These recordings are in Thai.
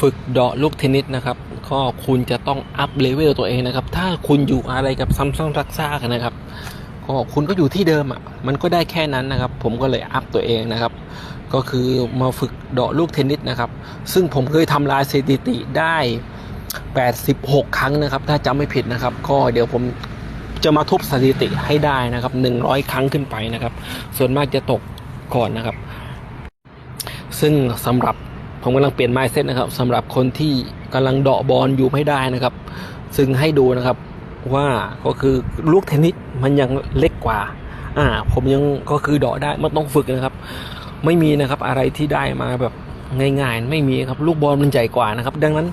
ฝึกเดาะลูกเทนนิสนะครับก็คุณจะต้องอัพเลเวลตัวเองนะครับ ถ้าคุณอยู่อะไรกับซัมซุงรักซ่ากันนะครับ ก็คุณก็อยู่ที่เดิมอะ มันก็ได้แค่นั้นนะครับ ผมก็เลยอัพตัวเองนะครับ ก็คือมาฝึกเดาะลูกเทนนิสนะครับ ซึ่งผมเคยทำลายสถิติได้ 86 ครั้งนะครับ ถ้าจำไม่ผิดนะครับ ก็เดี๋ยวผมจะมาทุบสถิติให้ได้นะครับ 100 ครั้งขึ้นไปนะครับ ส่วนมากจะตกก่อนนะครับ ซึ่งสำหรับ ผมกำลังเปลี่ยนไมซ์เซ็ตนะครับสำหรับคนที่กำลังเดาะบอลอยู่ไม่ได้นะครับ ซึ่งให้ดูนะครับว่าก็คือลูกเทนนิสมันยังเล็กกว่า อ่า ผมยังก็คือเดาะได้มันต้องฝึกนะครับ ไม่มีนะครับอะไรที่ได้มาแบบ ง่ายๆ ไม่มีครับลูกบอลมันใหญ่กว่านะครับ ดังนั้น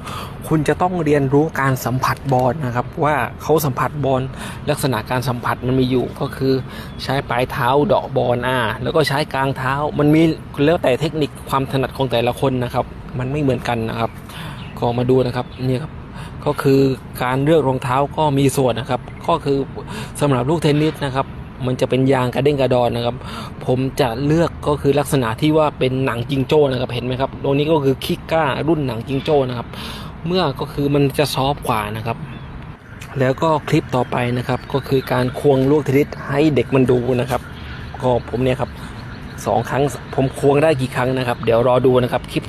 คุณจะต้องเรียนรู้การสัมผัสบอลนะครับ ว่าเขาสัมผัสบอลลักษณะการสัมผัสมันมีอยู่ก็คือใช้ปลายเท้าเดาะบอลอ่าแล้วก็ใช้กลางเท้ามันมีแล้วแต่เทคนิคความถนัดของแต่ละคนนะครับ มันไม่เหมือนกันนะครับก็มาดูนะครับนี่ครับก็คือการเลือกรองเท้าก็มีส่วนนะครับ ก็คือสำหรับลูกเทนนิสนะครับ มันจะเป็นยางกระเด้งกระดอนนะครับ ผมจะเลือกก็คือลักษณะที่ว่าเป็นหนังจิงโจ้นะครับเห็นไหมครับตรงนี้ก็คือคิกก้ารุ่นหนังจิงโจ้นะครับ เมื่อก็คือมันจะซอฟกว่านะครับแล้วก็คลิปต่อไปนะครับก็คือการควงลูกเทนนิสให้เด็กมันดูนะครับ ก็ผมเนี่ยครับสองครั้งผมควงได้กี่ครั้งนะครับ เดี๋ยวรอดูนะครับคลิป